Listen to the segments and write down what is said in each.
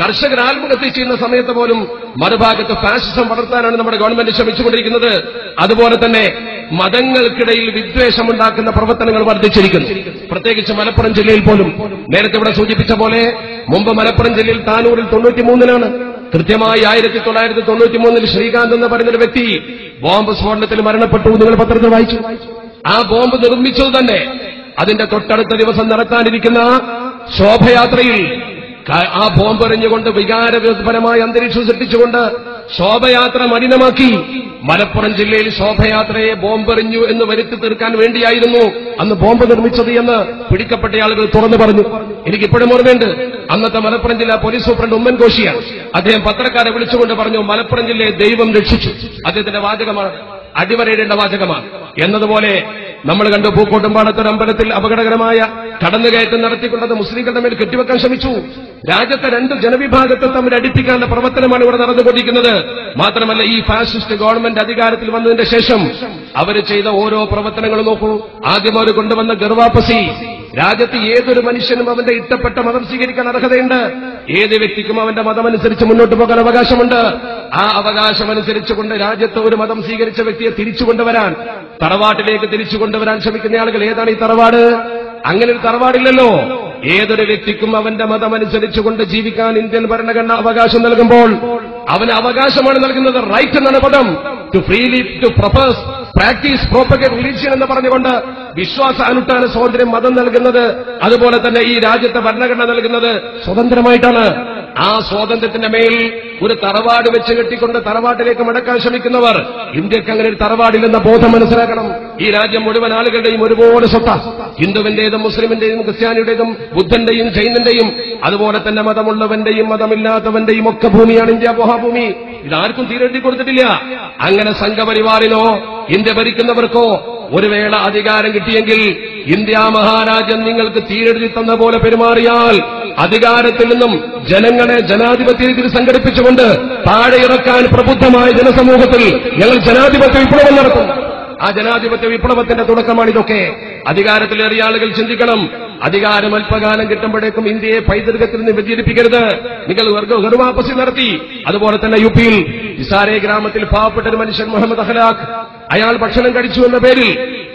കർഷകർ ആത്മഹത്യ ചെയ്യുന്ന സമയത്ത് പോലും മറുഭാഗത്ത് ഫാസിസം വളർത്താനാണ് നമ്മുടെ ഗവൺമെന്റ് ശ്രമിച്ചുകൊണ്ടിരിക്കുന്നത്. അതുപോലെ തന്നെ മതങ്ങൾക്കിടയിൽ വിദ്വേഷമുണ്ടാക്കുന്ന പ്രവർത്തനങ്ങൾ വർദ്ധിച്ചിരിക്കുന്നു. പ്രത്യേകിച്ച് മലപ്പുറം ജില്ലയിൽ പോലും. നേരത്തെ ഇവിടെ സൂചിപ്പിച്ച പോലെ മുമ്പ് മലപ്പുറം ജില്ലയിൽ താനൂരിൽ തൊണ്ണൂറ്റിമൂന്നിലാണ്. കൃത്യമായി ആയിരത്തി തൊള്ളായിരത്തി തൊണ്ണൂറ്റി മൂന്നിൽ ശ്രീകാന്ത് എന്ന് പറയുന്ന ഒരു വ്യക്തി ബോംബ് സ്ഫോടനത്തിൽ മരണപ്പെട്ടു നിങ്ങൾ പത്രത്തിൽ വായിച്ചു. ആ ബോംബ് നിർമ്മിച്ചത് തന്നെ അതിന്റെ തൊട്ടടുത്ത ദിവസം നടത്താനിരിക്കുന്ന ശോഭയാത്രയിൽ ആ ബോംബ് എറിഞ്ഞുകൊണ്ട് വികാരപരമായ അന്തരീക്ഷം സൃഷ്ടിച്ചുകൊണ്ട് ശോഭയാത്ര മലിനമാക്കി. മലപ്പുറം ജില്ലയിൽ ശോഭയാത്രയെ ബോംബെറിഞ്ഞു എന്ന് വരുത്തി തീർക്കാൻ വേണ്ടിയായിരുന്നു അന്ന് ബോംബ് നിർമ്മിച്ചത് എന്ന് പിടിക്കപ്പെട്ട ആളുകൾ തുറന്നു പറഞ്ഞു. എനിക്കിപ്പോഴും ഓർമ്മയുണ്ട്. അന്നത്തെ മലപ്പുറം ജില്ലാ പോലീസ് സൂപ്രണ്ട് ഉമ്മൻ കോശിയാണ്. അദ്ദേഹം പത്രക്കാരെ വിളിച്ചുകൊണ്ട് പറഞ്ഞു മലപ്പുറം ജില്ലയെ ദൈവം രക്ഷിച്ചു. അദ്ദേഹത്തിന്റെ വാചകമാണ് അടിവരയിടേണ്ട വാചകമാണ്. എന്നതുപോലെ നമ്മൾ കണ്ടു പൂക്കോട്ടുംപാടത്തൊരു അമ്പലത്തിൽ അപകടകരമായ കടന്നുകയറ്റം നടത്തിക്കൊണ്ടത് മുസ്ലിങ്ങളുടെ മേൽ കെട്ടിവെക്കാൻ ശ്രമിച്ചു. രാജ്യത്തെ രണ്ട് ജനവിഭാഗത്തെ തമ്മിൽ അടിപ്പിക്കാനുള്ള പ്രവർത്തനമാണ് ഇവിടെ നടന്നുകൊണ്ടിരിക്കുന്നത്. മാത്രമല്ല ഈ ഫാസിസ്റ്റ് ഗവൺമെന്റ് അധികാരത്തിൽ വന്നതിന്റെ ശേഷം അവർ ചെയ്ത ഓരോ പ്രവർത്തനങ്ങളും നോക്കൂ. ആദ്യം അവർ കൊണ്ടുവന്ന ഗർവാപ്പസി രാജ്യത്ത് ഏതൊരു മനുഷ്യനും അവന്റെ ഇഷ്ടപ്പെട്ട മതം സ്വീകരിക്കാൻ അർഹതയുണ്ട്. ഏത് വ്യക്തിക്കും അവന്റെ മതമനുസരിച്ച് മുന്നോട്ട് പോകാൻ അവകാശമുണ്ട്. ആ അവകാശം അനുസരിച്ചുകൊണ്ട് രാജ്യത്ത് ഒരു മതം സ്വീകരിച്ച വ്യക്തിയെ തിരിച്ചു കൊണ്ടുവരാൻ തറവാട്ടിലേക്ക് തിരിച്ചു കൊണ്ടുവരാൻ ശ്രമിക്കുന്ന ആളുകൾ ഏതാണ് ഈ തറവാട്? അങ്ങനെ ഒരു തറവാടില്ലല്ലോ. ഏതൊരു വ്യക്തിക്കും അവന്റെ മതമനുസരിച്ചുകൊണ്ട് ജീവിക്കാൻ ഇന്ത്യൻ ഭരണഘടന അവകാശം നൽകുമ്പോൾ അവന് അവകാശമാണ് നൽകുന്നത് റൈറ്റ് എന്നാണ് പദം. To freely to profess practise propagate religion എന്ന് പറഞ്ഞുകൊണ്ട് വിശ്വാസ അനുഷ്ഠാന സ്വാതന്ത്ര്യം മതം നൽകുന്നത് അതുപോലെ തന്നെ ഈ രാജ്യത്തെ ഭരണഘടന നൽകുന്നത് സ്വതന്ത്രമായിട്ടാണ്. ആ സ്വാതന്ത്ര്യത്തിന്റെ മേൽ ഒരു തറവാട് വെച്ച് കെട്ടിക്കൊണ്ട് തറവാട്ടിലേക്ക് മടക്കാൻ ശ്രമിക്കുന്നവർ ഇന്ത്യയ്ക്ക് അങ്ങനെ ഒരു തറവാടില്ലെന്ന ബോധം മനസ്സിലാക്കണം. ഈ രാജ്യം മുഴുവൻ ആളുകളുടെയും ഒരുപോലെ സ്വത്ത. ഹിന്ദുവിന്റേതും മുസ്ലിമിന്റെയും ക്രിസ്ത്യാനിയുടേതും ബുദ്ധന്റെയും ജൈനന്റെയും അതുപോലെ തന്നെ മതമുള്ളവന്റെയും മതമില്ലാത്തവന്റെയും ഒക്കെ ഭൂമിയാണ് ഇന്ത്യ മഹാഭൂമി ഇതാർക്കും തീരെഴുതി കൊടുത്തിട്ടില്ല. അങ്ങനെ സംഘപരിവാറിനോ ഇന്ത്യ ഭരിക്കുന്നവർക്കോ ഒരു വേള അധികാരം കിട്ടിയെങ്കിൽ ഇന്ത്യ മഹാരാജ്യം നിങ്ങൾക്ക് തീരെഴുതി തന്ന പോലെ പെരുമാറിയാൽ അധികാരത്തിൽ നിന്നും ജനങ്ങളെ ജനാധിപത്യ രീതിയിൽ സംഘടിപ്പിച്ചുകൊണ്ട് താഴെ ഇറക്കാൻ പ്രബുദ്ധമായ ജനസമൂഹത്തിൽ ഞങ്ങൾ ജനാധിപത്യ വിപ്ലവം നടത്തും. ആ ജനാധിപത്യ വിപ്ലവത്തിന്റെ തുടക്കമാണ് ഇതൊക്കെ അധികാരത്തിലേറിയ ആളുകൾ ചിന്തിക്കണം. അധികാരം അല്പകാലം കിട്ടുമ്പോഴേക്കും ഇന്ത്യയെ പൈതൃകത്തിൽ നിന്ന് വ്യതിരിപ്പിക്കരുത് നിങ്ങൾ ഗർവാപ്പസി നടത്തി. അതുപോലെ തന്നെ യു പിയിൽ ഇസാരെ ഗ്രാമത്തിൽ പാവപ്പെട്ട ഒരു മനുഷ്യൻ മുഹമ്മദ് അഖലാഖ് അയാൾ ഭക്ഷണം കഴിച്ചു എന്ന പേരിൽ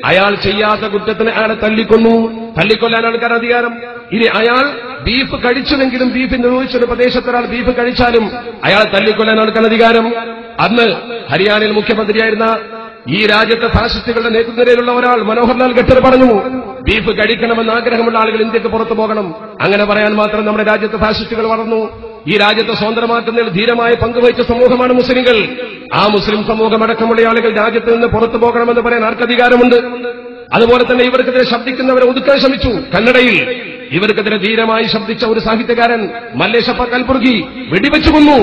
അയാൾ ചെയ്യാത്ത കുറ്റത്തിന് അയാളെ തല്ലിക്കൊന്നു തല്ലിക്കൊല്ലാൻ ആൾക്കാർ അധികാരം ഇനി അയാൾ ബീഫ് കഴിച്ചുവെങ്കിലും ബീഫ് നിർവഹിച്ചൊരു പ്രദേശത്ത് ഒരാൾ ബീഫ് കഴിച്ചാലും അയാളെ തല്ലിക്കൊല്ലാൻ ആൾക്കാർ അധികാരം അന്ന് ഹരിയാനയിൽ മുഖ്യമന്ത്രിയായിരുന്ന ഈ രാജ്യത്തെ ഫാസിസ്റ്റുകളുടെ നേതൃനിരയിലുള്ള ഒരാൾ മനോഹർലാൽ ഖട്ടർ പറഞ്ഞു ബീഫ് കഴിക്കണമെന്ന് ആഗ്രഹമുള്ള ആളുകൾ ഇന്ത്യയ്ക്ക് പുറത്തു പോകണം. അങ്ങനെ പറയാൻ മാത്രം നമ്മുടെ രാജ്യത്തെ ഫാസിസ്റ്റുകൾ വളർന്നു. ഈ രാജ്യത്തെ സ്വതന്ത്രമാക്കുന്നതിൽ ധീരമായ പങ്കുവഹിച്ച സമൂഹമാണ് മുസ്ലിങ്ങൾ. ആ മുസ്ലിം സമൂഹമടക്കമുള്ള ആളുകൾ രാജ്യത്ത് നിന്ന് പുറത്തു പോകണമെന്ന് പറയാൻ ആർക്ക് അധികാരമുണ്ട് അതുപോലെ തന്നെ ഇവർക്കെതിരെ ശബ്ദിക്കുന്നവരെ ഒതുക്കാൻ ശ്രമിച്ചു. കന്നഡയിൽ ഇവർക്കെതിരെ ധീരമായി ശബ്ദിച്ച ഒരു സാഹിത്യകാരൻ മല്ലേശപ്പ കൽപുർഗി വെടിവെച്ചു കൊന്നു.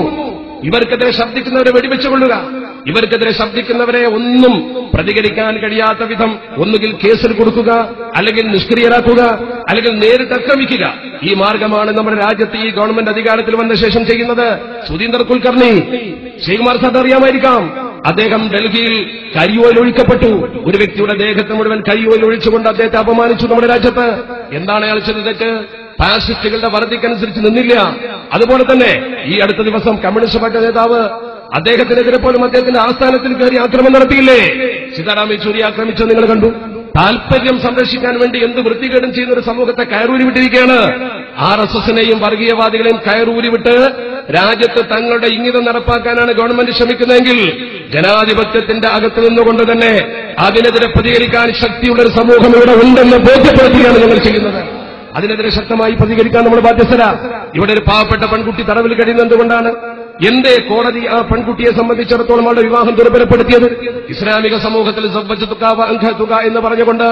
ഇവർക്കെതിരെ ശബ്ദിക്കുന്നവരെ വെടിവെച്ചു കൊള്ളുക ഇവർക്കെതിരെ ശബ്ദിക്കുന്നവരെ ഒന്നും പ്രതികരിക്കാൻ കഴിയാത്ത വിധം ഒന്നുകിൽ കേസിൽ കൊടുക്കുക അല്ലെങ്കിൽ നിഷ്ക്രിയരാക്കുക അല്ലെങ്കിൽ നേരിട്ട് ആക്രമിക്കുക ഈ മാർഗമാണ് നമ്മുടെ രാജ്യത്ത് ഈ ഗവൺമെന്റ് അധികാരത്തിൽ വന്ന ശേഷം ചെയ്യുന്നത്. സുധീന്ദർ കുൽക്കർണി ശ്രീകുമാർ സാദ് അറിയാമായിരിക്കാം. അദ്ദേഹം ഡൽഹിയിൽ കരിയോയിൽ ഒഴിക്കപ്പെട്ടു. ഒരു വ്യക്തിയുടെ ദേഹത്ത് മുഴുവൻ കരിയോയിൽ ഒഴിച്ചുകൊണ്ട് അദ്ദേഹത്തെ അപമാനിച്ചു നമ്മുടെ രാജ്യത്ത്. എന്താണ് അയാൾ ചെയ്തത് തെറ്റ്? ഫാസിസ്റ്റുകളുടെ വർദ്ധിക്കനുസരിച്ച് നിന്നില്ല. അതുപോലെ തന്നെ ഈ അടുത്ത ദിവസം കമ്മ്യൂണിസ്റ്റ് പാർട്ടി നേതാവ് അദ്ദേഹത്തിനെതിരെ പോലും അദ്ദേഹത്തിന്റെ ആസ്ഥാനത്തിൽ കയറി ആക്രമണം നടത്തിയില്ലേ? സീതാറാം യെച്ചൂരി ആക്രമിച്ചത് നിങ്ങൾ കണ്ടു? താൽപര്യം സംരക്ഷിക്കാൻ വേണ്ടി എന്ത് വൃത്തികേടും ചെയ്യുന്ന ഒരു സമൂഹത്തെ കയറൂരി വിട്ടിരിക്കുകയാണ് ആർ എസ് എസിനെയും വർഗീയവാദികളെയും കയറൂരി വിട്ട് രാജ്യത്ത് തങ്ങളുടെ ഇംഗിതം നടപ്പാക്കാനാണ് ഗവൺമെന്റ് ശ്രമിക്കുന്നതെങ്കിൽ ജനാധിപത്യത്തിന്റെ അകത്ത് നിന്നുകൊണ്ട് തന്നെ അതിനെതിരെ പ്രതികരിക്കാൻ ശക്തിയുള്ള ഒരു സമൂഹം ഇവിടെ ഉണ്ടെന്ന് ബോധ്യപ്പെടുത്തുകയാണ് ഞങ്ങൾ ചെയ്യുന്നത്. അതിനെതിരെ ശക്തമായി പ്രതികരിക്കാൻ നമ്മൾ ബാധ്യസ്ഥരാ. ഇവിടെ ഒരു പാവപ്പെട്ട പെൺകുട്ടി തടവിൽ കഴിയുന്നതുകൊണ്ടാണ് എന്തേ കോടതി ആ പെൺകുട്ടിയെ സംബന്ധിച്ചിടത്തോളം അവളുടെ വിവാഹം ദുർബലപ്പെടുത്തിയത്? ഇസ്ലാമിക സമൂഹത്തിൽ തുക എന്ന് പറഞ്ഞുകൊണ്ട്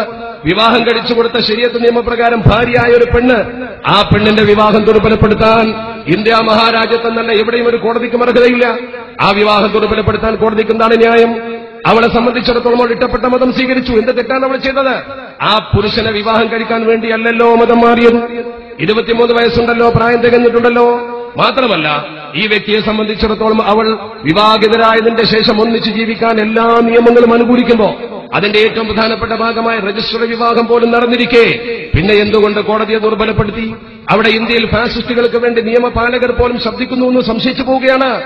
വിവാഹം കഴിച്ചു കൊടുത്ത ശരിയത്ത് നിയമപ്രകാരം ഭാര്യയായ ഒരു പെണ്ണ് ആ പെണ്ണിന്റെ വിവാഹം ദുർബലപ്പെടുത്താൻ ഇന്ത്യ മഹാരാജ്യത്ത് നല്ല എവിടെയും ഒരു കോടതിക്ക് അർഹതയില്ല. ആ വിവാഹം ദുർബലപ്പെടുത്താൻ കോടതിക്ക് എന്താണ് ന്യായം? അവളെ സംബന്ധിച്ചിടത്തോളം അവൾ ഇഷ്ടപ്പെട്ട മതം സ്വീകരിച്ചു. എന്ത് തെറ്റാണ് അവൾ ചെയ്തത്? ആ പുരുഷനെ വിവാഹം കഴിക്കാൻ വേണ്ടിയല്ലല്ലോ മതം മാറിയത്. ഇരുപത്തിമൂന്ന് വയസ്സുണ്ടല്ലോ പ്രായം തികഞ്ഞിട്ടുണ്ടല്ലോ. മാത്രമല്ല ഈ വ്യക്തിയെ സംബന്ധിച്ചിടത്തോളം അവൾ വിവാഹിതരായതിന്റെ ശേഷം ഒന്നിച്ച് ജീവിക്കാൻ എല്ലാ നിയമങ്ങളും അനുകൂലിക്കുമ്പോൾ അതിന്റെ ഏറ്റവും പ്രധാനപ്പെട്ട ഭാഗമായ രജിസ്റ്റർ വിവാഹം പോലും നടന്നിരിക്കെ. പിന്നെ എന്തുകൊണ്ട് കോടതിയെ ദുർബലപ്പെടുത്തി? അവിടെ ഇന്ത്യയിൽ ഫാസിസ്റ്റുകൾക്ക് വേണ്ടി നിയമപാലകർ പോലും ശബ്ദിക്കുന്നു എന്ന് സംശയിച്ചു പോവുകയാണ്.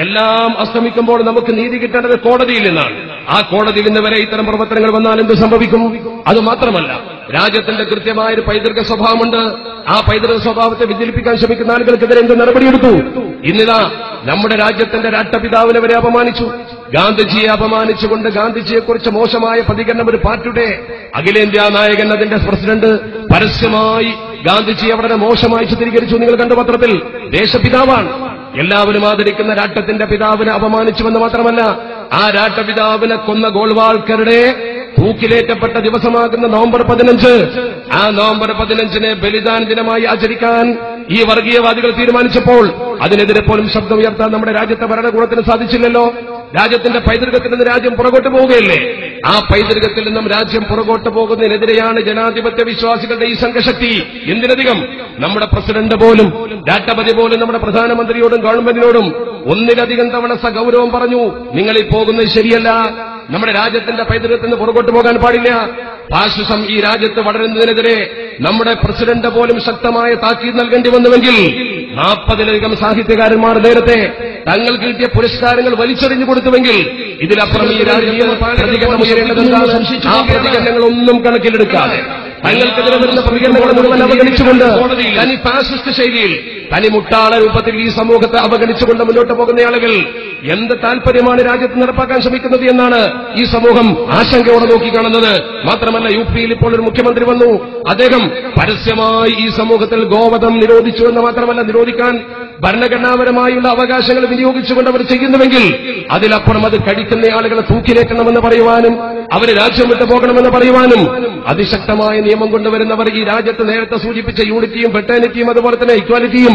എല്ലാം അസ്തമിക്കുമ്പോൾ നമുക്ക് നീതി കിട്ടേണ്ടത് കോടതിയിൽ നിന്നാണ്. ആ കോടതിയിൽ നിന്ന് വരെ ഇത്തരം പ്രവർത്തനങ്ങൾ വന്നാൽ എന്ത് സംഭവിക്കും? അത് മാത്രമല്ല രാജ്യത്തിന്റെ കൃത്യമായ ഒരു പൈതൃക സ്വഭാവമുണ്ട്. ആ പൈതൃക സ്വഭാവത്തെ വിചലിപ്പിക്കാൻ ശ്രമിക്കുന്ന ആളുകൾക്കെതിരെ എന്ത് നടപടിയെടുത്തു? ഇന്നിതാ നമ്മുടെ രാജ്യത്തിന്റെ രാഷ്ട്രപിതാവിനെ വരെ അപമാനിച്ചു. ഗാന്ധിജിയെ അപമാനിച്ചുകൊണ്ട് ഗാന്ധിജിയെക്കുറിച്ച് മോശമായ പ്രതികരണം ഒരു പാർട്ടിയുടെ അഖിലേന്ത്യാ നായകൻ അതിന്റെ പ്രസിഡന്റ് പരസ്യമായി ഗാന്ധിജിയെ വളരെ മോശമായി ചിത്രീകരിച്ചു. നിങ്ങൾ കണ്ട പത്രത്തിൽ ദേശപിതാവാണ്. എല്ലാവരും ആദരിക്കുന്ന രാഷ്ട്രത്തിന്റെ പിതാവിനെ അപമാനിച്ചുവെന്ന് മാത്രമല്ല ആ രാഷ്ട്രപിതാവിനെ കൊന്ന ഗോൾവാൾക്കരുടെ തൂക്കിലേറ്റപ്പെട്ട ദിവസമാകുന്ന നവംബർ പതിനഞ്ച്. ആ നവംബർ പതിനഞ്ചിനെ ബലിദാന ദിനമായി ആചരിക്കാൻ ഈ വർഗീയവാദികൾ തീരുമാനിച്ചപ്പോൾ അതിനെതിരെ പോലും ശബ്ദം ഉയർത്താൻ നമ്മുടെ രാജ്യത്തെ ഭരണകൂടത്തിന് സാധിച്ചില്ലല്ലോ. രാജ്യത്തിന്റെ പൈതൃകത്തിൽ നിന്ന് രാജ്യം പുറകോട്ട് പോവുകയല്ലേ? ആ പൈതൃകത്തിൽ നിന്നും രാജ്യം പുറകോട്ട് പോകുന്നതിനെതിരെയാണ് ജനാധിപത്യ വിശ്വാസികളുടെ ഈ സംഘശക്തി. എന്തിനധികം? നമ്മുടെ പ്രസിഡന്റ് പോലും രാഷ്ട്രപതി പോലും നമ്മുടെ പ്രധാനമന്ത്രിയോടും ഗവൺമെന്റിനോടും ഒന്നിലധികം തവണ സഗൗരവം പറഞ്ഞു നിങ്ങൾ ഈ പോകുന്നത് ശരിയല്ല. നമ്മുടെ രാജ്യത്തിന്റെ പൈതൃകത്തിന് പുറകോട്ട് പോകാൻ പാടില്ല. ഫാസിസം ഈ രാജ്യത്ത് വളരുന്നതിനെതിരെ നമ്മുടെ പ്രസിഡന്റ് പോലും ശക്തമായ താക്കീത് നൽകേണ്ടി വന്നുവെങ്കിൽ നാൽപ്പതിലധികം സാഹിത്യകാരന്മാർ നേരത്തെ തങ്ങൾ കിട്ടിയ പുരസ്കാരങ്ങൾ വലിച്ചെറിഞ്ഞു കൊടുത്തുവെങ്കിൽ ഇതിലപ്പുറം ഈ രാജ്യം പ്രതികരണം ഉയരേണ്ടതെന്താണ് ആ പ്രതികരണങ്ങളൊന്നും കണക്കിലെടുക്കാതെ. തങ്ങൾക്കെതിരെ വരുന്ന പ്രതികരണങ്ങളെ മുഴുവൻ അവഗണിച്ചുകൊണ്ട് തനി ഫാസിസ്റ്റ് ശൈലിയിൽ തനി മുട്ടാള രൂപത്തിൽ ഈ സമൂഹത്തെ അവഗണിച്ചുകൊണ്ട് മുന്നോട്ട് പോകുന്ന ആളുകൾ എന്ത് താൽപര്യമാണ് രാജ്യത്ത് നടപ്പാക്കാൻ ശ്രമിക്കുന്നത് എന്നാണ് ഈ സമൂഹം ആശങ്കയോടെ നോക്കിക്കാണുന്നത് മാത്രമല്ല യു പിയിൽ ഇപ്പോൾ ഒരു മുഖ്യമന്ത്രി വന്നു. അദ്ദേഹം പരസ്യമായി ഈ സമൂഹത്തിൽ ഗോവധം നിരോധിച്ചു എന്ന് മാത്രമല്ല നിരോധിക്കാൻ ഭരണഘടനാപരമായുള്ള അവകാശങ്ങൾ വിനിയോഗിച്ചുകൊണ്ട് അവർ ചെയ്യുന്നുവെങ്കിൽ അതിലപ്പുറം അത് കഴിക്കുന്ന ആളുകളെ തൂക്കിലേക്കണമെന്ന് പറയുവാനും അവർ രാജ്യം വിട്ടു പോകണമെന്ന് പറയുവാനും അതിശക്തമായ നിയമം കൊണ്ടുവരുന്നവർ ഈ രാജ്യത്ത് നേരത്തെ സൂചിപ്പിച്ച യൂണിറ്റിയും ബ്രിട്ടാനിറ്റിയും അതുപോലെ തന്നെ ഇക്വാലിറ്റിയും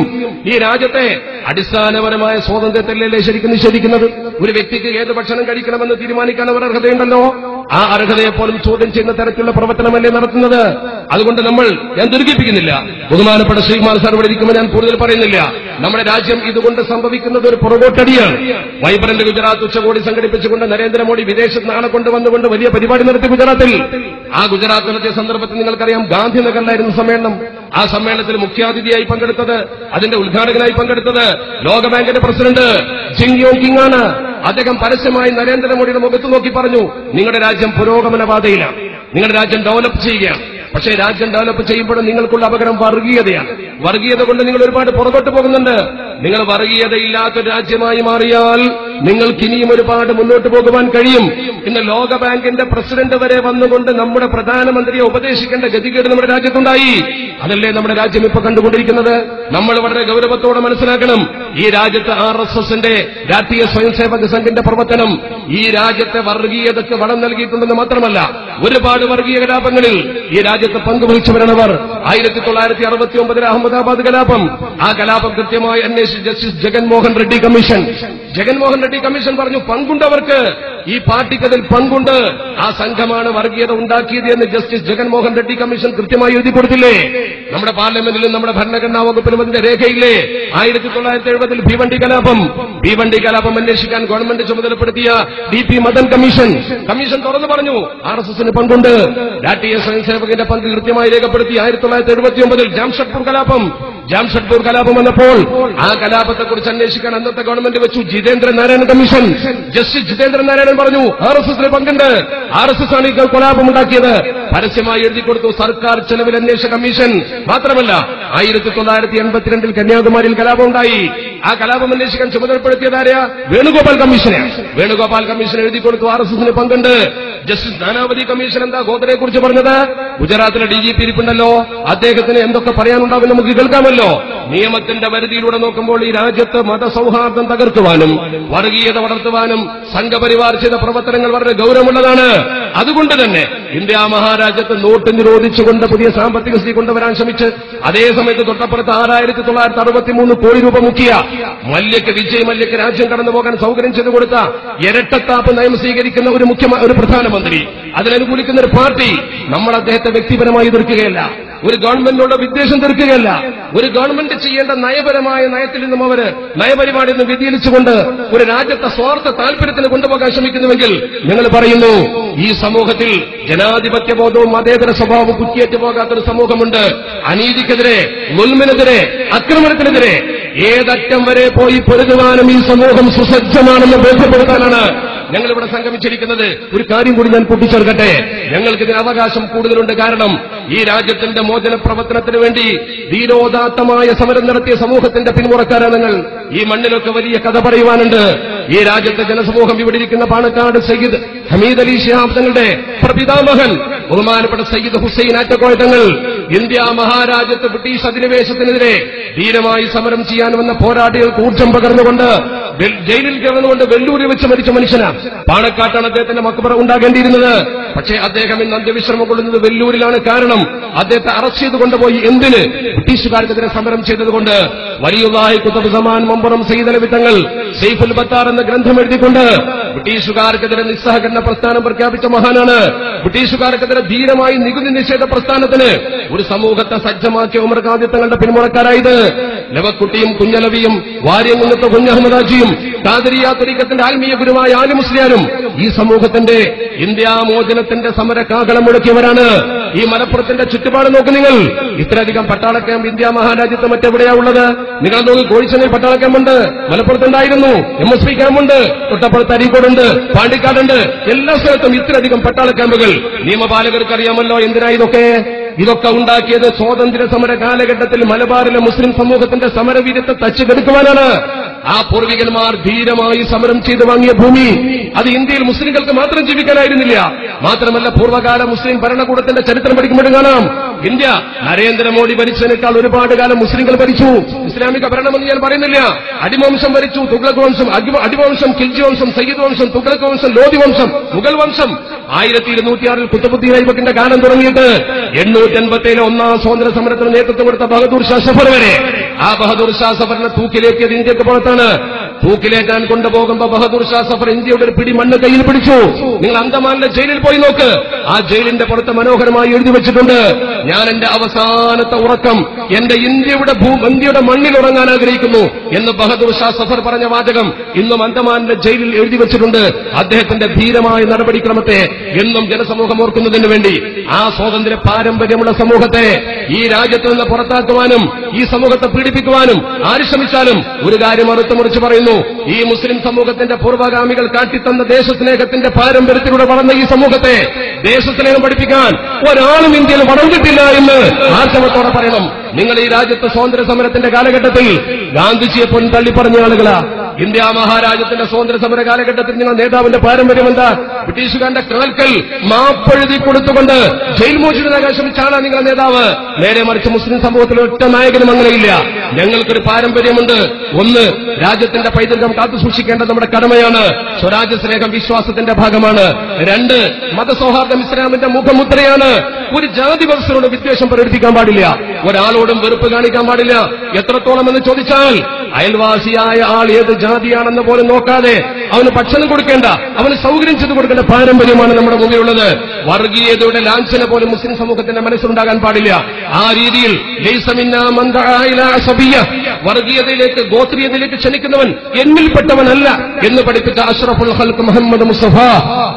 ഈ രാജ്യത്തെ അടിസ്ഥാനപരമായ സ്വാതന്ത്ര്യത്തിലല്ലേ ശരിക്കും നിഷേധിക്കുന്നത്? ഒരു വ്യക്തിക്ക് ഏത് ഭക്ഷണം കഴിക്കണമെന്ന് തീരുമാനിക്കാൻ അവർ അർഹതയുണ്ടല്ലോ? ആ അർഹതയെ പോലും ചോദ്യം ചെയ്യുന്ന തരത്തിലുള്ള പ്രവർത്തനമല്ലേ നടത്തുന്നത്? അതുകൊണ്ട് നമ്മൾ ഞാൻ ദുരിപ്പിക്കുന്നില്ല ബഹുമാനപ്പെട്ട ശ്രീകുമാർ സാർ ഇവിടെ ഇരിക്കുമ്പോൾ ഞാൻ കൂടുതൽ പറയുന്നില്ല. നമ്മുടെ രാജ്യം ഇതുകൊണ്ട് സംഭവിക്കുന്നത് ഒരു പുറകോട്ടടിയാണ്. വൈബ്രന്റ് ഗുജറാത്ത് ഉച്ചകോടി സംഘടിപ്പിച്ചുകൊണ്ട് നരേന്ദ്രമോദി വിദേശത്ത് നാളെ കൊണ്ടുവന്നുകൊണ്ട് വലിയ പരിപാടി നടത്തി ഗുജറാത്തിൽ. ആ ഗുജറാത്ത് നടത്തിയ സന്ദർഭത്തിൽ നിങ്ങൾക്കറിയാം ഗാന്ധിനഗറിലായിരുന്നു സമ്മേളനം. ആ സമ്മേളനത്തിൽ മുഖ്യാതിഥിയായി പങ്കെടുത്തത് അതിന്റെ ഉദ്ഘാടകനായി പങ്കെടുത്തത് ലോകബാങ്കിന്റെ പ്രസിഡന്റ് ജിങ് യോ കിങ് ആണ്. അദ്ദേഹം പരസ്യമായി നരേന്ദ്രമോദിയുടെ മുഖത്ത് നോക്കി പറഞ്ഞു നിങ്ങളുടെ രാജ്യം പുരോഗമന പാതയിലാണ് നിങ്ങളുടെ രാജ്യം ഡെവലപ്പ് ചെയ്യുകയാണ്. പക്ഷേ രാജ്യം ഡെവലപ്പ് ചെയ്യുമ്പോഴും നിങ്ങൾക്കുള്ള അപകടം വർഗീയതയാണ്. വർഗീയത കൊണ്ട് നിങ്ങൾ ഒരുപാട് പുറകോട്ട് പോകുന്നുണ്ട്. നിങ്ങൾ വർഗീയതയില്ലാത്ത രാജ്യമായി മാറിയാൽ നിങ്ങൾക്ക് ഇനിയും ഒരുപാട് മുന്നോട്ട് പോകുവാൻ കഴിയും. ഇന്ന് ലോകബാങ്കിന്റെ പ്രസിഡന്റ് വരെ വന്നുകൊണ്ട് നമ്മുടെ പ്രധാനമന്ത്രിയെ ഉപദേശിക്കേണ്ട ഗതികേട് നമ്മുടെ രാജ്യത്തുണ്ടായി. അതല്ലേ നമ്മുടെ രാജ്യം ഇപ്പൊ കണ്ടുകൊണ്ടിരിക്കുന്നത്? നമ്മൾ വളരെ ഗൗരവത്തോടെ മനസ്സിലാക്കണം. ഈ രാജ്യത്ത് ആർ എസ് എസിന്റെ രാഷ്ട്രീയ സ്വയംസേവക സംഘിന്റെ പ്രവർത്തനം ഈ രാജ്യത്തെ വർഗീയതയ്ക്ക് വളം നൽകിയിട്ടുണ്ടെന്ന് മാത്രമല്ല ഒരുപാട് വർഗീയ കലാപങ്ങളിൽ ഈ രാജ്യത്ത് പങ്കുവഹിച്ചു വരണവർ. ആയിരത്തി തൊള്ളായിരത്തി അറുപത്തി ഒമ്പതിലെ അഹമ്മദാബാദ് കലാപം. ആ കലാപം കൃത്യമായി അന്വേഷിച്ച് justice Jaganmohan Reddy commission. Jaganmohan Reddy commission പറഞ്ഞു പങ്കുണ്ടവർക്ക് ഈ പാർട്ടിക്കതിൽ പങ്കുണ്ട്. ആ സംഘമാണ് വർഗീയത ഉണ്ടാക്കിയത് എന്ന് ജസ്റ്റിസ് ജഗൻമോഹൻ റെഡ്ഡി കമ്മീഷൻ കൃത്യമായി എഴുതി കൊടുത്തില്ലേ നമ്മുടെ പാർലമെന്റിലും നമ്മുടെ ഭരണഘടനാ വകുപ്പിലും അതിന്റെ രേഖയില്ലേ? ആയിരത്തി തൊള്ളായിരത്തി എഴുപതിൽ ഭീവണ്ടി കലാപം. ഭീവണ്ടി കലാപം അന്വേഷിക്കാൻ government ചുമതലപ്പെടുത്തിയ D P Madan commission. Commission തുറന്നു പറഞ്ഞു ആർ എസ് എസിന് പങ്കുണ്ട്. രാഷ്ട്രീയ സ്വയംസേവകന്റെ പങ്ക് കൃത്യമായി രേഖപ്പെടുത്തി ആയിരത്തി തൊള്ളായിരത്തി എഴുപത്തി ഒമ്പതിൽ ജാംഷഡ്പൂർ കലാപം. ജാംഷഡ്പൂർ കലാപം വന്നപ്പോൾ ആ കലാപത്തെക്കുറിച്ച് അന്വേഷിക്കാൻ അന്നത്തെ ഗവൺമെന്റ് വെച്ചു ജിതേന്ദ്ര നാരായണ കമ്മീഷൻ. ജസ്റ്റിസ് ജിതേന്ദ്ര നാരായണൻ പറഞ്ഞു ആർ എസ് എസിന് പങ്കുണ്ട്. ആർ എസ് എസ് ആണ് ഈ കലാപമുണ്ടാക്കിയത്. പരസ്യമായി എഴുതി കൊടുത്തു സർക്കാർ ചെലവിൽ അന്വേഷണ കമ്മീഷൻ. മാത്രമല്ല ആയിരത്തി തൊള്ളായിരത്തി എൺപത്തിരണ്ടിൽ കന്യാകുമാരിയിൽ കലാപം ഉണ്ടായി ആ കലാപം അന്വേഷിക്കാൻ ചുമതലപ്പെടുത്തിയതാരെയാ വേണുഗോപാൽ കമ്മീഷനെ. വേണുഗോപാൽ കമ്മീഷൻ എഴുതി കൊടുത്തു ആർ എസ് എസിന് പങ്കുണ്ട്. ജസ്റ്റിസ് നാനാവതി കമ്മീഷൻ എന്താ ഗോദറെ കുറിച്ച് പറഞ്ഞത്? ഗുജറാത്തിലെ ഡി ജി പി ഇരിപ്പുണ്ടല്ലോ. അദ്ദേഹത്തിന് എന്തൊക്കെ പറയാനുണ്ടാവും നമുക്ക് കേൾക്കാമല്ലോ. നിയമത്തിന്റെ പരിധിയിലൂടെ നോക്കുമ്പോൾ ഈ രാജ്യത്ത് മതസൗഹാർദ്ദം തകർക്കുവാനും വർഗീയത വളർത്തുവാനും സംഘപരിവാർ ചെയ്ത പ്രവർത്തനങ്ങൾ വളരെ ഗൗരവമുള്ളതാണ്. അതുകൊണ്ട് തന്നെ ഇന്ത്യ മഹാരാജ്യത്ത് നോട്ട് നിരോധിച്ചുകൊണ്ട് പുതിയ സാമ്പത്തിക സ്ഥിതി കൊണ്ടുവരാൻ ശ്രമിച്ച് അതേ സമയത്ത് തൊട്ടപ്പുറത്ത് ആറായിരത്തി തൊള്ളായിരത്തി അറുപത്തി മൂന്ന് കോടി രൂപ മുക്കിയ മല്യക്ക് വിജയ് മല്യക്ക് രാജ്യം കടന്നു പോകാൻ സൗകര്യം ചെയ്തു കൊടുത്ത ഇരട്ടത്താപ്പ് നയം സ്വീകരിക്കുന്ന ഒരു മുഖ്യ ഒരു പ്രധാനമന്ത്രി. അതിനനുകൂലിക്കുന്ന ഒരു പാർട്ടി നമ്മൾ അദ്ദേഹത്തെ വ്യക്തിപരമായി എതിർക്കുകയല്ല. ഒരു ഗവൺമെന്റിനോട് വിദ്വേഷം തീർക്കുകയല്ല. ഒരു ഗവൺമെന്റ് ചെയ്യേണ്ട നയപരമായ നയത്തിൽ നിന്നും അവർ നയപരിപാടിയിൽ നിന്നും വ്യതിചലിച്ചുകൊണ്ട് ഒരു രാജ്യത്തെ സ്വാർത്ഥ താല്പര്യത്തിന് കൊണ്ടുപോകാൻ ശ്രമിക്കുന്നുവെങ്കിൽ ഞങ്ങൾ പറയുന്നു ഈ സമൂഹത്തിൽ ജനാധിപത്യ ബോധവും മതേതര സ്വഭാവവും കുത്തിയേറ്റ് പോകാത്തൊരു സമൂഹമുണ്ട്. അനീതിക്കെതിരെ മുൽമിനെതിരെ ആക്രമണത്തിനെതിരെ ഏതറ്റം വരെ പോയി പൊരുതുവാനും ഈ സമൂഹം സുസജ്ജമാണെന്ന് ബോധ്യപ്പെടുത്താനാണ് ഞങ്ങൾ ഇവിടെ സംഗമിച്ചിരിക്കുന്നത് ഒരു കാര്യം കൂടി ഞാൻ കൂട്ടിച്ചേർക്കട്ടെ ഞങ്ങൾക്ക് ഇതിന് അവകാശം കൂടുതലുണ്ട്. കാരണം ഈ രാജ്യത്തിന്റെ മോചന പ്രവർത്തനത്തിന് വേണ്ടി ധീരോദാത്തമായ സമരം നടത്തിയ സമൂഹത്തിന്റെ പിന്മുറക്കാരാണ് ഞങ്ങൾ. ഈ മണ്ണിലൊക്കെ വലിയ കഥ പറയുവാനുണ്ട്. ഈ രാജ്യത്തെ ജനസമൂഹം ഇവിടെ ഇരിക്കുന്ന പാണക്കാട് സയ്യിദ് ഹമീദ് അലി ഷിഹാബ് തങ്ങളുടെ പ്രപിതാമഹൻ ബഹുമാനപ്പെട്ട സയ്യിദ് ഹുസൈൻ ആറ്റക്കോയ തങ്ങൾ ഇന്ത്യ മഹാരാജ്യത്ത് ബ്രിട്ടീഷ് അധിനിവേശത്തിനെതിരെ ധീരമായി സമരം ചെയ്യാൻ വന്ന പോരാട്ടികൾക്ക് ഊർജം പകർന്നുകൊണ്ട് ജയിലിൽ കിടന്നുകൊണ്ട് വെല്ലൂരി വെച്ച് മരിച്ച മനുഷ്യനാണ് പാണക്കാട്ടാണ് അദ്ദേഹത്തിന്റെ മക്ബറ ഉണ്ടാകേണ്ടിയിരുന്നത്. പക്ഷേ അദ്ദേഹം ഇന്ന് അന്ത്യവിശ്രമം കൊള്ളുന്നത് വെല്ലൂരിലാണ് കാരണം അദ്ദേഹത്തെ അറസ്റ്റ് ചെയ്ത് കൊണ്ടുപോയി എന്തിന്? ബ്രിട്ടീഷുകാർക്കെതിരെ സമരം ചെയ്തതുകൊണ്ട് വലിയ കുത്തബ് സമാൻ മമ്പുറം സയ്യിദ് തങ്ങൾ സെയ്ഫുൽ ബത്താർ എന്ന ഗ്രന്ഥം എഴുതിക്കൊണ്ട് ബ്രിട്ടീഷുകാർക്കെതിരെ നിസ്സഹകരണ പ്രസ്ഥാനം പ്രഖ്യാപിച്ച മഹാനാണ്. ബ്രിട്ടീഷുകാർക്കെതിരെ ധീരമായി നികുതി നിഷേധ പ്രസ്ഥാനത്തിന് ഒരു സമൂഹത്തെ സജ്ജമാക്കിയ ഉമർ ഖാദി തങ്ങളുടെ പിന്മുറക്കാരായത് ലവക്കുട്ടിയും കുഞ്ഞലവിയും വാര്യംകുന്നത്ത് കുഞ്ഞഹമ്മദാജിയും കാതരിയ തുരീക്കത്തിന്റെ ആത്മീയ ഗുരുവായ ആലി മുസ്ലിയാരും ഈ സമൂഹത്തിന്റെ ഇന്ത്യാമോചനത്തിന്റെ സമര കാകളം മുഴക്കിയവരാണ് ഈ മലപ്പുറത്തിന്റെ ചുറ്റുപാട് നോക്ക് നിങ്ങൾ. ഇത്രയധികം പട്ടാള ക്യാമ്പ് ഇന്ത്യ മഹാരാജ്യത്ത് മറ്റെവിടെയാ ഉള്ളത്? നിങ്ങൾ നോക്കി കോഴിച്ചെന്നൈ പട്ടാള ക്യാമ്പുണ്ട് മലപ്പുറത്തുണ്ടായിരുന്നു. എം എസ് പി ക്യാമ്പുണ്ട് തൊട്ടപ്പുറത്ത് അരീക്കോടുണ്ട്. പാണ്ടിക്കാടുണ്ട്. എല്ലാ സ്ഥലത്തും ഇത്രയധികം പട്ടാള ക്യാമ്പുകൾ നിയമപാലകർക്ക് അറിയാമല്ലോ എന്തിനാ ഇതൊക്കെ? ഇതൊക്കെ ഉണ്ടാക്കിയത് സ്വാതന്ത്ര്യ സമര കാലഘട്ടത്തിൽ മലബാറിലെ മുസ്ലിം സമൂഹത്തിന്റെ സമരവീര്യത്തെ തച്ചുകെടുക്കുവാനാണ്. ആ പൂർവികന്മാർ ധീരമായി സമരം ചെയ്തു വാങ്ങിയ ഭൂമി. അത് ഇന്ത്യയിൽ മുസ്ലിംകൾക്ക് മാത്രം ജീവിക്കാനായിരുന്നില്ല. മാത്രമല്ല പൂർവകാല മുസ്ലിം ഭരണകൂടത്തിന്റെ ചരിത്രം പഠിക്കുമ്പോഴും കാണാം. ഇന്ത്യ നരേന്ദ്രമോദി ഭരിച്ചതിനേക്കാൾ ഒരുപാട് കാലം മുസ്ലിങ്ങൾ ഭരിച്ചു. ഇസ്ലാമിക ഭരണമെന്ന് ഞാൻ പറയുന്നില്ല. അടിമവംശം ഭരിച്ചു. തുഗ്ലക് വംശം അടിവംശം കിൽജി വംശം സയ്യിദ് വംശം തുഗ്ലക് വംശം ലോധി വംശം മുഗൾ വംശം. ആയിരത്തി ഇരുന്നൂറ്റിയാറിൽ കുത്തബുദ്ദീൻ ഐബക്കിന്റെ കാലം തുടങ്ങിയിട്ട് എണ്ണൂറ്റി അൻപത്തേഴ് ഒന്നാം സ്വാതന്ത്ര്യ സമരത്തിന് നേതൃത്വം കൊടുത്ത ബഹദൂർ ഷാ സഫർ വരെ. ആ ബഹദൂർ ഷാ സഫറിനെ തൂക്കിലേക്കിയത് ഇന്ത്യയ്ക്ക് പുറത്താണ്. തൂക്കിലേറ്റാൻ കൊണ്ടുപോകുമ്പോ ബഹദൂർ ഷാ സഫർ ഇന്ത്യയുടെ ഒരു പിടി മണ്ണ് കയ്യിൽ പിടിച്ചു. നിങ്ങൾ അന്തമാനിലെ ജയിലിൽ പോയി നോക്ക്. ആ ജയിലിന്റെ പുറത്ത് മനോഹരമായി എഴുതി വെച്ചിട്ടുണ്ട്. ഞാൻ എന്റെ അവസാനത്തെ ഉറക്കം എന്റെ ഇന്ത്യയുടെ ഇന്ത്യയുടെ മണ്ണിൽ ഉറങ്ങാൻ ആഗ്രഹിക്കുന്നു എന്ന് ബഹദൂർ ഷാ സഫർ പറഞ്ഞ വാചകം ഇന്നും അന്തമാനിലെ ജയിലിൽ എഴുതി വെച്ചിട്ടുണ്ട്. അദ്ദേഹത്തിന്റെ ധീരമായ നടപടിക്രമത്തെ എന്നും ജനസമൂഹം ഓർക്കുന്നതിന് വേണ്ടി ആ സ്വാതന്ത്ര്യ പാരമ്പര്യമുള്ള സമൂഹത്തെ ഈ രാജ്യത്ത് നിന്ന് പുറത്താക്കുവാനും ഈ സമൂഹത്തെ പീഡിപ്പിക്കുവാനും ആര് ശ്രമിച്ചാലും ഒരു കാര്യം അറുത്തു മുറിച്ച് പറയുന്നു ഈ മുസ്ലിം സമൂഹത്തിന്റെ പൂർവഗാമികൾ കാട്ടിത്തന്ന ദേശസ്നേഹത്തിന്റെ പാരമ്പര്യത്തിലൂടെ വളർന്ന ഈ സമൂഹത്തെ ദേശസ്നേഹം പഠിപ്പിക്കാൻ ഒരാളും ഇന്ത്യയിൽ വളർന്നിട്ടില്ല എന്ന് ആർജവത്തോടെ പറയണം. നിങ്ങൾ ഈ രാജ്യത്തെ സ്വാതന്ത്ര്യ സമരത്തിന്റെ കാലഘട്ടത്തിൽ ഗാന്ധിജിയെ പൊൻ തള്ളിപ്പറഞ്ഞ ആളുകളാ. ഇന്ത്യ മഹാരാജ്യത്തിന്റെ സ്വാതന്ത്ര്യ സമര കാലഘട്ടത്തിൽ നിങ്ങൾ നേതാവിന്റെ പാരമ്പര്യം എന്താ? ബ്രിട്ടീഷുകാരന്റെ കിളൽക്കൽ മാപ്പെഴുതി കൊടുത്തുകൊണ്ട് ജയിൽ മോചിതനാകാൻ ശ്രമിച്ച ആളാണ് നിങ്ങളുടെ നേതാവ്. നേരെ മറിച്ച് മുസ്ലിം സമൂഹത്തിൽ ഒറ്റ നായകനും അങ്ങനെയില്ല. ഞങ്ങൾക്കൊരു പാരമ്പര്യമുണ്ട്. ഒന്ന് രാജ്യത്തിന്റെ പൈതൃകം കാത്തു സൂക്ഷിക്കേണ്ടത് നമ്മുടെ കടമയാണ്. സ്വരാജ്യ സ്നേഹം വിശ്വാസത്തിന്റെ ഭാഗമാണ്. രണ്ട് മതസൗഹാർദ്ദം ഇസ്ലാമിന്റെ മുഖമുദ്രയാണ്. ഒരു ജാതി വ്യവസ്ഥയോട് വിദ്വേഷം പ്രകടിപ്പിക്കാൻ പാടില്ല. ഒരാളോടും വെറുപ്പ് കാണിക്കാൻ പാടില്ല. എത്രത്തോളം എന്ന് ചോദിച്ചാൽ അയൽവാസിയായ ആൾ ഏത് ജാതിയാണെന്ന് പോലും നോക്കാതെ അവന് ഭക്ഷണം കൊടുക്കേണ്ട അവന് സൗകര്യം ചെയ്തു കൊടുക്കേണ്ട പാരമ്പര്യമാണ് നമ്മുടെ മുമ്പിലുള്ളത്. വർഗീയതയുടെ ലാഞ്ചന പോലും മുസ്ലിം സമൂഹത്തിന്റെ മനസ്സിലുണ്ടാകാൻ പാടില്ല. ആ രീതിയിൽ വർഗീയതയിലേക്ക് ഗോത്രീയതയിലേക്ക് ക്ഷണിക്കുന്നവൻ എന്നിൽപ്പെട്ടവനല്ല എന്ന് പഠിപ്പിച്ച അഷ്റഫുൽ ഹൽക്ക് മുഹമ്മദ് മുസ്തഫ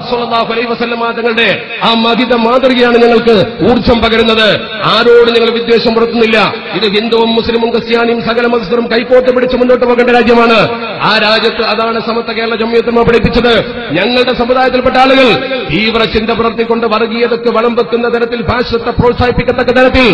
സ്വല്ലല്ലാഹു അലൈഹി വസല്ലമ തങ്ങളുടെ ആ മഹിത മാതൃകയാണ് ഞങ്ങൾക്ക് ഊർജം പകരുന്നത്. ആരോട് ഞങ്ങൾ വിദ്വേഷം പുറത്തുന്നില്ല ഇത് ഹിന്ദുവും മുസ്ലിമും ക്രിസ്ത്യാനിയും സകല മത്സരം കൈക്കോട്ട് പിടിച്ച് മുന്നോട്ട് പോകേണ്ട രാജ്യമാണ്. ആ രാജ്യത്ത് അതാണ് സമത്വ കേരള ജമ്മിയത്തുമ പഠിപ്പിച്ചത്. ഞങ്ങളുടെ സമുദായത്തിൽപ്പെട്ട ആളുകൾ തീവ്ര ചിന്ത പുലർത്തിക്കൊണ്ട് വർഗീയതയ്ക്ക് വളം വെക്കുന്ന തരത്തിൽ ഭാഷത്തെ പ്രോത്സാഹിപ്പിക്കത്തക്ക തരത്തിൽ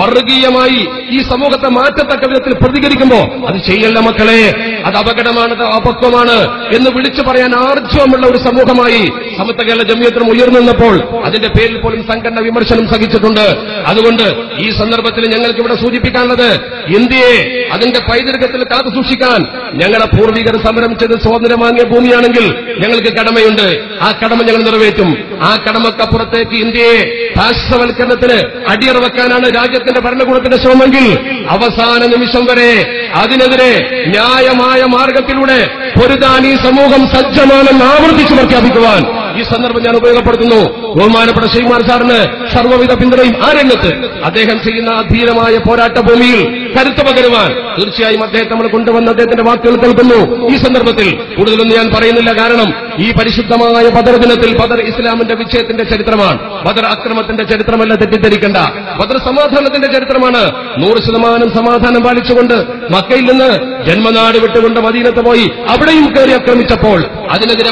വർഗീയമായി ഈ സമൂഹത്തെ മാറ്റത്തക്ക വിധത്തിൽ പ്രതികരിക്കുമ്പോ അത് ചെയ്യല്ല മക്കളെ. അത് അപകടമാണ് അപക്വമാണ് എന്ന് വിളിച്ചു പറയാൻ ആർജവമുള്ള ഒരു സമൂഹമായി സമത്വ കേരള ജമ്മിയത്തിനും ഉയർന്നു നിന്നപ്പോൾ അതിന്റെ പേരിൽ പോലും സംഘടന വിമർശനം സഹിച്ചിട്ടുണ്ട്. അതുകൊണ്ട് ഈ സന്ദർഭത്തിൽ ഞങ്ങൾക്ക് ഇവിടെ സൂചിപ്പിക്കാനുള്ളത് ഇന്ത്യയെ അതിന്റെ പൈതൃകത്തിൽ കാത്തു സൂക്ഷിക്കാൻ ഞങ്ങളെ പൂർവികർ സമരം ചെയ്ത് സ്വാതന്ത്ര്യം വാങ്ങിയ ഭൂമിയാണെങ്കിൽ ഞങ്ങൾക്ക് കടമയുണ്ട്. ആ കടമ ഞങ്ങൾ നിറവേറ്റും. ആ കടമക്കപ്പുറത്തേക്ക് ഇന്ത്യയെ ഫാസിസവൽക്കരണത്തിന് അടിയറ വെക്കാനാണ് രാജ്യത്തിന്റെ ഭരണകൂടത്തിന്റെ ശ്രമമെങ്കിൽ അവസാന നിമിഷം വരെ അതിനെതിരെ ന്യായമായ മാർഗത്തിലൂടെ പൊരുതാൻ ഈ സമൂഹം സജ്ജമാണെന്ന് ആവർത്തിച്ചു പ്രഖ്യാപിക്കുവാൻ ഈ സന്ദർഭം ഞാൻ ഉപയോഗപ്പെടുത്തുന്നു. ബഹുമാനപ്പെട്ട ശ്രീമാർ സാറിന് സർവവിധ പിന്തുണയും ആ രംഗത്ത്. അദ്ദേഹം ചെയ്യുന്ന അധീരമായ പോരാട്ട ഭൂമിയിൽ കരുത്ത് പകരുവാൻ തീർച്ചയായും അദ്ദേഹത്തെ നമ്മൾ കൊണ്ടുവന്ന അദ്ദേഹത്തിന്റെ വാക്കുകൾ കേൾക്കുന്നു. ഈ സന്ദർഭത്തിൽ കൂടുതലൊന്നും ഞാൻ പറയുന്നില്ല. കാരണം ഈ പരിശുദ്ധമായ ബദർ ദിനത്തിൽ ബദർ ഇസ്ലാമിന്റെ വിജയത്തിന്റെ ചരിത്രമാണ്. ബദർ അക്രമത്തിന്റെ ചരിത്രമല്ല തെറ്റിദ്ധരിക്കേണ്ട. ബദർ സമാധാനത്തിന്റെ ചരിത്രമാണ്. നൂറ് ശതമാനം സമാധാനം പാലിച്ചുകൊണ്ട് മക്കയിൽ നിന്ന് ജന്മനാട് വിട്ടുകൊണ്ട് മദീനത്ത് പോയി അവിടെയും കയറി ആക്രമിച്ചപ്പോൾ അതിനെതിരെ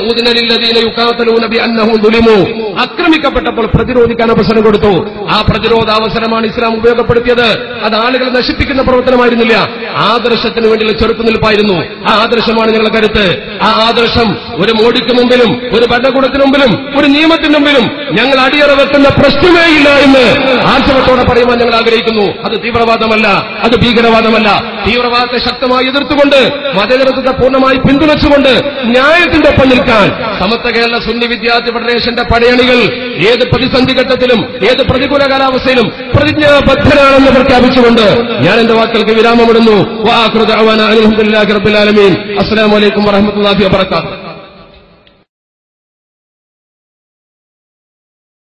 ആക്രമിക്കപ്പെട്ടപ്പോൾ പ്രതിരോധിക്കാൻ അവസരം കൊടുത്തു. ആ പ്രതിരോധ അവസരമാണ് ഇസ്ലാം ഉപയോഗപ്പെടുത്തിയത്. അത് ആളുകളെ നശിപ്പിക്കുന്ന പ്രവർത്തനമായിരുന്നില്ല. ആദർശത്തിന് വേണ്ടിയുള്ള ചെറുത്തുനിൽപ്പായിരുന്നു ആ ആദർശമാണ് ഞങ്ങളുടെ കരുത്ത്. ആ ആദർശം ഒരു മോഡിക്ക് മുമ്പിലും ഒരു ഭരണകൂടത്തിന് മുമ്പിലും ഒരു നിയമത്തിന് മുമ്പിലും ഞങ്ങൾ അടിയറ വെക്കുന്ന പ്രശ്നമേ ഇല്ല എന്ന് ആർജവത്തോടെ പറയുവാൻ ഞങ്ങൾ ആഗ്രഹിക്കുന്നു. അത് തീവ്രവാദമല്ല അത് ഭീകരവാദമല്ല. തീവ്രവാദത്തെ ശക്തമായി എതിർത്തുകൊണ്ട് മതേതരത്വത്തെ പൂർണമായി പിന്തുണച്ചുകൊണ്ട് ന്യായത്തിന്റെ ഒപ്പം നിൽക്കാൻ. സമത്വ കേരള സുന്നി വിദ്യാർത്ഥി ഫെഡറേഷന്റെ പടയണികൾ ഏത് പ്രതിസന്ധി ഘട്ടത്തിലും ഏത് പ്രതികൂല കാലാവസ്ഥയിലും പ്രതിജ്ഞാബദ്ധരാണെന്ന് പ്രഖ്യാപിച്ചുകൊണ്ട് ഞാൻ എന്റെ വാക്കുകൾക്ക് വിരാമമിടുന്നു. അസ്സലാമലൈക്കും വറഹമത്തല്ലാഹി വബർക്കാത്തു